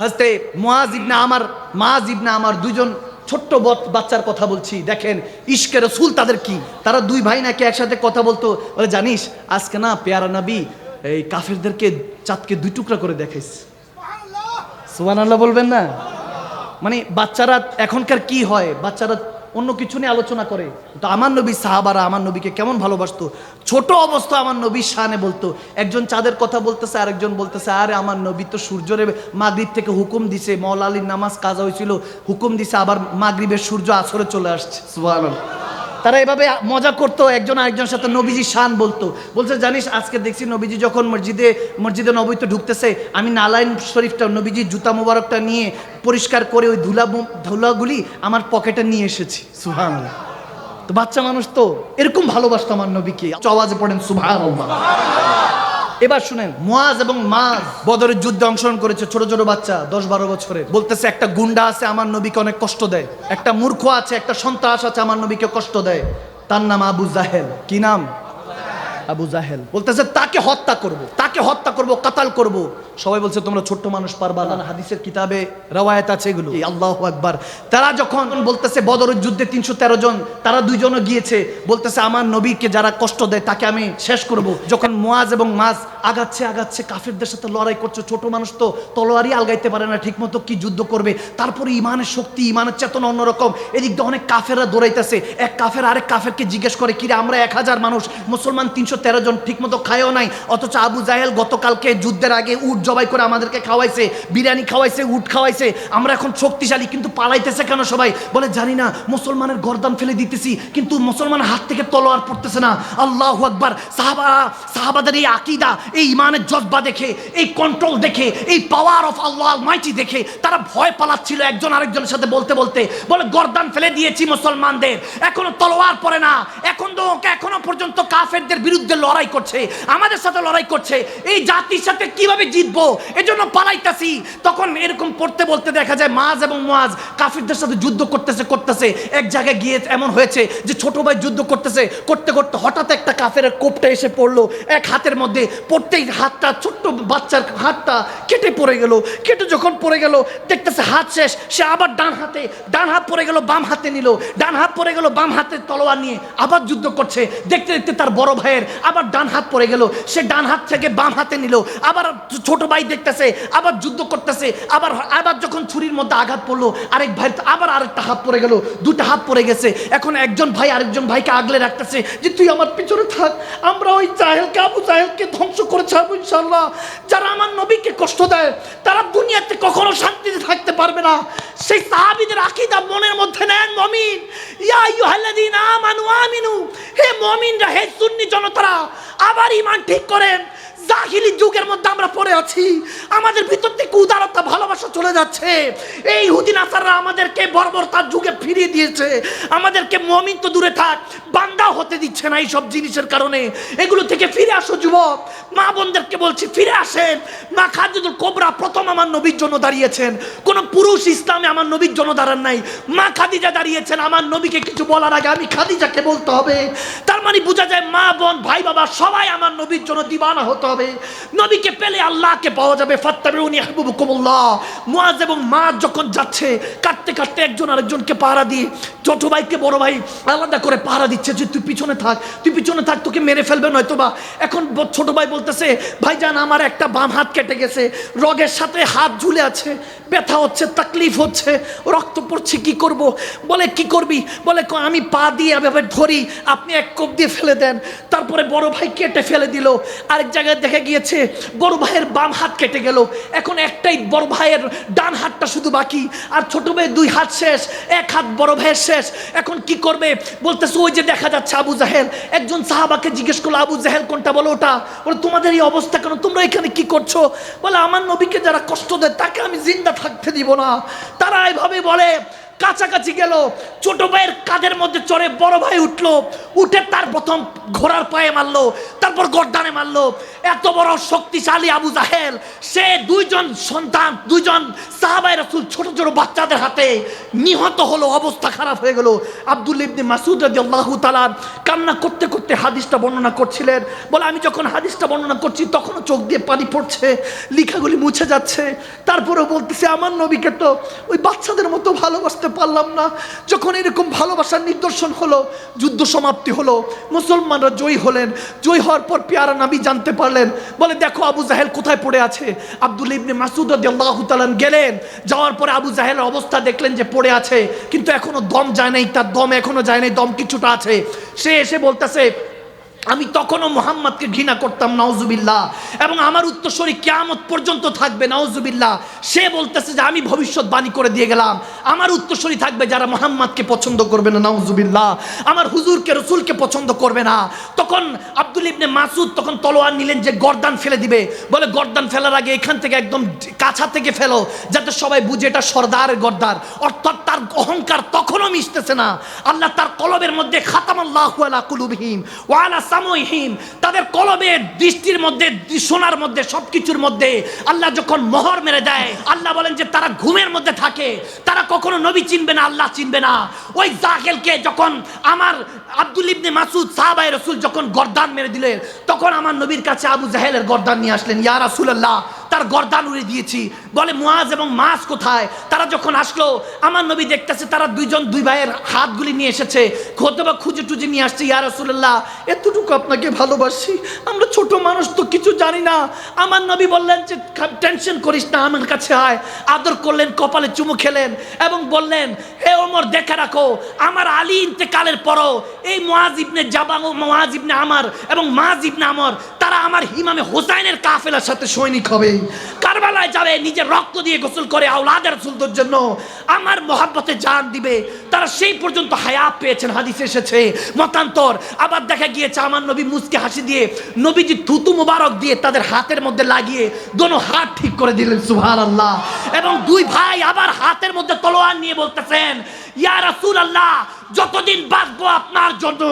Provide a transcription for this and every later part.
হাসতে মোয়াজ ইবনা আমার মাজ ইবনা আমার দুজন ছোট্ট বাচ্চার কথা বলছি। দেখেন, ইশকে রসুল তাদের কি? তারা দুই ভাই নাকি একসাথে কথা বলতো? বলে, জানিস, আজকে না পেয়ারা নাবি এই কাফেরদেরকে চাঁদকে দুই টুকরা করে দেখাইস সুবান আল্লাহ বলবেন না? মানে বাচ্চারা এখনকার কি হয়? বাচ্চারা অন্য কিছু নিয়ে আলোচনা করে। তো আমার নবী সাহাবারা আমার নবীকে কেমন ভালোবাসতো? ছোট অবস্থা আমার নবীর শানে বলতো, একজন চাঁদের কথা বলতেছে, আরেকজন বলতেছে, আরে আমার নবী তো সূর্যরে মাগরীব থেকে হুকুম দিছে মৌলা আলীর নামাজ কাজা হয়েছিল, হুকুম দিছে, আবার মাগরীবের সূর্য আসরে চলে আসছে। সুবহানাল্লাহ। তারা এভাবে মজা করতো একজন আরেকজনের সাথে নবীজি শান বলতো। বলছে জানিস আজকে দেখছি নবীজি যখন মসজিদে মসজিদে নবীতে ঢুকতেছে আমি নালাইন শরীফটা নবীজি জুতা মোবারকটা নিয়ে পরিষ্কার করে ওই ধুলা ধুলাগুলি আমার পকেটে নিয়ে এসেছি। সুহান তো বাচ্চা মানুষ তো এরকম ভালোবাসতো আমার নবীকে। আওয়াজে পড়েন সুভান এবার শুনেন। মুয়াজ এবং মাজ বদরের যুদ্ধে অংশগ্রহণ করেছে ছোট ছোট বাচ্চা, দশ বারো বছরে বলতেছে, একটা গুন্ডা আছে, আমার নবীকে অনেক কষ্ট দেয়। একটা মূর্খ আছে, একটা সন্ত্রাস আছে, আমার নবীকে কষ্ট দেয়। তার নাম আবু জাহেল। কি নাম? আবু জাহেল বলতেছে তাকে হত্যা করব তাকে হত্যা করব কাতাল করব। সবাই বলছে তোমরা ছোট্ট মানুষ পারবা না। হাদিসের কিতাবে রাওয়ায়াত আছে এগুলো। আল্লাহ আকবার। তারা যখন বলতেছে বদরের যুদ্ধে তিনশো তেরো জন তারা দুইজনও গিয়েছে। বলতেছে আমার নবীকে যারা কষ্ট দেয় তাকে আমি শেষ করব। যখন মোয়াজ এবং মাজ আগাচ্ছে আগাচ্ছে কাফেরদের সাথে লড়াই করছে ছোট মানুষ তো তলোয়ারই আলগাইতে পারে না ঠিক মতো কি যুদ্ধ করবে? তারপরে ইমানের শক্তি ইমানের চেতনা অন্যরকম। এদিক দিয়ে অনেক কাফেররা দৌড়াইতেছে। এক কাফের আরেক কাফেরকে জিজ্ঞেস করে কিরে আমরা এক হাজার মানুষ মুসলমান তিনশো তেরো জন ঠিক মতো খায়ও নাই। অথচ আবু জাহেল গতকালকে যুদ্ধের আগে উট জবাই করে আমাদেরকে খাওয়াইছে, বিরিয়ানি খাওয়াইছে, উট খাওয়াইছে। আমরা এখন শক্তিশালী, কিন্তু পালাইতেছে কেন সবাই? বলে, জানি না, মুসলমানের গর্দান ফেলে দিতেছি, কিন্তু মুসলমানের হাত থেকে তলোয়ার পড়তেছে না। আল্লাহ আকবার। সাহাবা, সাহাবাদের এই আকিদা, এই ইমানের জজ্বা দেখে, এই কন্ট্রোল দেখে, এই পাওয়ার অফ আল্লাহ মাইটি দেখে, তারা ভয় পালাচ্ছিল একজন আরেকজনের সাথে বলতে বলতে। বলে, গরদান ফেলে দিয়েছি মুসলমানদের, এখনও তলোয়ার পড়ে না। এখন তো এখনও পর্যন্ত কাফেরদের বিরুদ্ধে লড়াই করছে, আমাদের সাথে লড়াই করছে, এই জাতির সাথে কীভাবে জিতবো, এজন্য পালাইতাছি। তখন এরকম পড়তে বলতে দেখা যায় মাজ এবং মাজ কাফিরদের সাথে যুদ্ধ করতেছে করতেছে। এক জায়গায় গিয়ে এমন হয়েছে যে ছোট ভাই যুদ্ধ করতেছে, করতে করতে হঠাৎ একটা কাফের কোপটা এসে পড়ল। এক হাতের মধ্যে পড়তেই হাতটা, ছোট্ট বাচ্চার হাতটা কেটে পড়ে গেল। কেটে যখন পড়ে গেল, দেখতেছে হাত শেষ। সে আবার ডান হাতে, ডান হাত পড়ে গেল, বাম হাতে নিল। ডান হাত পড়ে গেল, বাম হাতে তলোয়ার নিয়ে আবার যুদ্ধ করছে। দেখতে দেখতে তার বড় ভাইয়ের আবার ডান হাত পড়ে গেল। সে ডান হাত থেকে বাম হাতে নিল। আবার ছোট ভাই দেখতেছে, আবার যুদ্ধ করতেছে, আবার আবার যখন ছুরির মধ্যে আঘাত পড়ল, আরেক ভাই আবার আরেকটা হাত পড়ে গেল। দুটা হাত পড়ে গেছে। এখন একজন ভাই আরেকজন ভাইকে আগলে রাখতেছে যে, তুই আমার পিছনে থাক। আমরা ওই জাহেলকে, আবু জাহেলকে ধ্বংস করে ছাড়বো ইনশাল্লাহ যারা আমার নবীকে কষ্ট দেয়, তারা দুনিয়াতে কখনো শান্তিতে থাকতে পারবে না। সেই সাহাবিদের আকিদা মনের মধ্যে নেন মমিন ইয়া আইয়ুহাল্লাযীনা আমানু আমিনু হে সুন্নি জনতারা, আবার ইমান ঠিক করেন। জাহিলি যুগের মধ্যে আমরা পড়ে আছি। আমাদের ভিতর থেকে উদারতা, ভালোবাসা চলে যাচ্ছে। এই হুদিন আসাররা আমাদেরকে বর্বরতার যুগে ফিরিয়ে দিয়েছে। আমাদেরকে মমিন তো দূরে থাক বান্দা হতে দিচ্ছে না এই সব জিনিসের কারণে। এগুলো থেকে ফিরে আসো, যুবক। মা বোনদেরকে বলছি, ফিরে আসেন। মা খাদিজুল কোবরা প্রথম আমার নবীর জন্য দাঁড়িয়েছেন। কোন পুরুষ ইসলামে আমার নবীর জন্য দাঁড়ান নাই। মা খাদিজা দাঁড়িয়েছেন। আমার নবীকে কিছু বলার আগে আমি খাদিজাকে বলতে হবে। তার মানে বোঝা যায় মা, বোন, ভাই, বাবা সবাই আমার নবীর জন্য দিবানা হতে হবে। নবীকে পেলে আল্লাহকে পাওয়া যাবে। ফাত্তাবিউনি হাবিবুকুমুল্লাহ। মুয়াজ এবং মা যখন যাচ্ছে কাটতে কাটতে একজন আরেকজনকে পাহারা দিয়ে ছোট ভাইকে, বড় ভাই আলাদা করে পাহারা দিচ্ছে যে তুই পিছনে থাক, তুই পিছনে থাক, তোকে মেরে ফেলবে নয়তো বা এখন ছোট ভাই বলতেছে, ভাইজান, আমার একটা বাম হাত কেটে গেছে, রগের সাথে হাত ঝুলে আছে, ব্যথা হচ্ছে, তাকলিফ হচ্ছে, রক্ত পড়ছে, কি করব? বলে, কি করবি? বলে আমি পা দিয়ে এভাবে ধরি, আপনি এক কোপ দিয়ে ফেলে দেন। তারপরে বড় ভাই কেটে ফেলে দিল। আরেক জায়গায় দেখা গিয়েছে, বড় ভাইয়ের বাম হাত কেটে গেল। এখন একটাই বড় ভাইয়ের ডান হাতটা শুধু বাকি, আর ছোট ভাইয়ের দুই হাত শেষ, এক হাত বড় ভাইয়ের শেষ। এখন কি করবে? বলতেছে, ওই যে দেখা যাচ্ছে আবু জাহেল, একজন সাহাবাকে জিজ্ঞেস করল, আবু জাহেল, কোনটা বলো ওটা? বলে, তোমাদের এই অবস্থা কেন? তোমরা এখানে কি করছ? বলে, আমার নবীকে যারা কষ্ট দেয়, তাকে আমি জিন্দা থাকতে দিব না। তারা এভাবে বলে কাছাকাছি গেল। ছোট ভাইয়ের কাঁধের মধ্যে চড়ে বড় ভাই উঠল। উঠে তার প্রথম ঘোড়ার পায়ে মারলো, তারপর গর্দানে মারলো। এত বড় শক্তিশালী আবু জাহেল, সে দুইজন সন্তান, দুইজন সাহাবাই রাসূল ছোট ছোট বাচ্চাদের হাতে নিহত হলো, অবস্থা খারাপ হয়ে গেল। আব্দুল ইবনে মাসুদ রাদিয়াল্লাহু তাআলা কান্না করতে করতে হাদিসটা বর্ণনা করছিলেন। বলে, আমি যখন হাদিসটা বর্ণনা করছি, তখনও চোখ দিয়ে পানি পড়ছে, লিখাগুলি মুছে যাচ্ছে। তারপরেও বলতেছে, আমার নবীকে তো ওই বাচ্চাদের মতো ভালোবাসতে পারলাম না। যখন এরকম ভালোবাসার নিদর্শন হলো, যুদ্ধ সমাপ্তি হলো, মুসলমানরা জয়ী হলেন। জয়ী হওয়ার পর পেয়ারা নবী জানতে পারলেন, বলে, দেখো, আবু জাহেল কোথায় পড়ে আছে? আব্দুল ইবনে মাসুদ রাদিয়াল্লাহু তাআলা গেলেন। যাওয়ার পরে আবু জাহেলের অবস্থা দেখলেন যে পড়ে আছে, কিন্তু এখনও দম যায় নাই। তার দম এখনও যায় নাই, দম কিছুটা আছে। সে এসে বলতেছে আমি তখনও মোহাম্মদকে ঘৃণা করতাম, নাউজুবিল্লাহ। এবং আমার উত্তরস্বরী কেয়ামত পর্যন্ত থাকবে, নাউজুবিল্লাহ। সে বলতেছে যে, আমি ভবিষ্যৎবাণী করে দিয়ে গেলাম। আমার উত্তরস্বরী থাকবে, যারা মোহাম্মদকে পছন্দ করবে না, নাউজুবিল্লাহ। আমার হুজুরকে, রসুলকে পছন্দ করবে না। তখন আব্দুল ইবনে মাসুদ তখন তলোয়ার নিলেন যে, গর্দান ফেলে দিবে। বলে, গর্দান ফেলার আগে এখান থেকে একদম কাছা থেকে ফেলো, যাতে সবাই বুঝে এটা সর্দারের গর্দার। অর্থাৎ তার অহংকার তখনও মিশতেছে না। আল্লাহ তার কলবের মধ্যে খাতামাল্লাহু আলা কুলুবহিম, ওয়া আলা তাদের কলমে দৃষ্টির মধ্যে, সোনার মধ্যে, সবকিছুর মধ্যে আল্লাহ যখন মোহর মেরে দেয়, আল্লাহ বলেন যে তারা ঘুমের মধ্যে থাকে। তারা কখনো নবী চিনবে না, আল্লাহ চিনবে না। ওই জাহেলকে যখন আমার আব্দুল ইবনে মাসুদ সাহাবাই রসুল যখন গর্দান মেরে দিলেন, তখন আমার নবীর কাছে আবু জাহেলের গর্দান নিয়ে আসলেন, ইয়া রাসূলুল্লাহ তার গর্দান উড়ে দিয়েছি। বলে, মুয়াজ এবং মাস কোথায়? তারা যখন আসলো, আমার নবী দেখতেছে তারা দুইজন দুই ভাইয়ের হাতগুলি নিয়ে এসেছে। খোতবা খুঁজে টুজে নিয়ে আসছে, ইয়া রাসূলুল্লাহ, এতটুকু আপনাকে ভালোবাসি? আমরা ছোট মানুষ তো কিছু জানি না। আমার নবী বললেন যে টেনশন করিস না, আমার কাছে আয়। আদর করলেন, কপালে চুমু খেলেন এবং বললেন, হে ওমর, দেখে রাখো, আমার আলী ইন্তেকালের পরও এই মুয়াজ ইবনে জাবাং ও মুয়াজ ইবনে আমার এবং মাজ ইবনে আমর তারা আমার হিমামে হোসাইনের কাফেলার সাথে সৈনিক হবে। কারবালায় যাবে নিজের রক্ত দিয়ে গোসল করে আওলাদের সুলতোর জন্য আমার মহাব্বতে জান দিবে। তারা সেই পর্যন্ত হায়া পেয়েছেন, হাদিসে এসেছে। মতান্তর, আবার দেখা গিয়েছে আমার নবী মুসকে হাসি দিয়ে, নবীজি থুতু মুবারক দিয়ে তাদের হাতের মধ্যে লাগিয়ে দোনো হাত ঠিক করে দিলেন সুহান আল্লাহ এবং দুই ভাই আবার হাতের মধ্যে তলোয়ার নিয়ে বলতেছেন, ইয়া রাসূল আল্লাহ যতদিন বাঁচবো আপনার জন্য,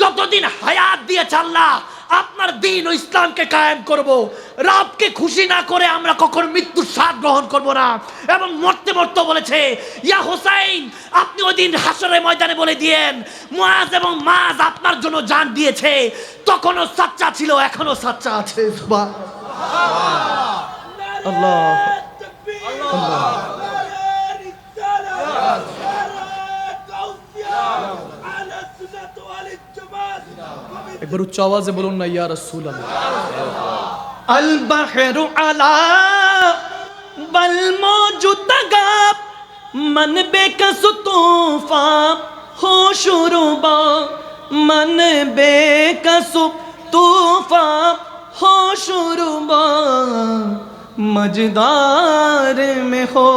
যতদিন হায়াত দিয়েছে আল্লাহ আপনার দিন ও ইসলামকে কায়েম করব। রাবকে খুশি না করে আমরা কখনো মৃত্যুর স্বাদ গ্রহণ করব না। এবং মরতে মরতে বলেছে, ইয়া হোসাইন, আপনি ওই দিন হাসরের ময়দানে বলে দিয়েন মুয়াজ এবং মাজ আপনার জন্য জান দিয়েছে। তখনও সাচ্চা ছিল এখনও সাচ্চা আছে। সুবহান আল্লাহ। একবার উচ্চ আওয়াজে বলুন না، ইয়া রসুল البحر علا بل موجود من بے کس طوفان ہو شروبا من بے کس طوفان ہو شروبا مجدار میں ہو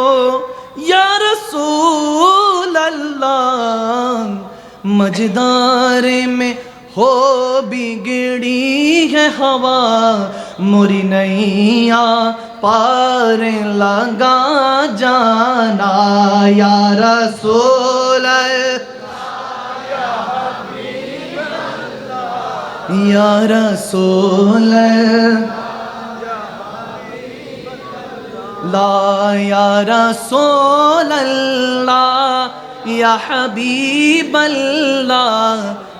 یا رسول اللہ مجدار میں ہو بگڑی ہے ہوا، مری نیا، پار لگا جانا، یا رسول یا رسول لا، یا رسول اللہ، یا حبیب اللہ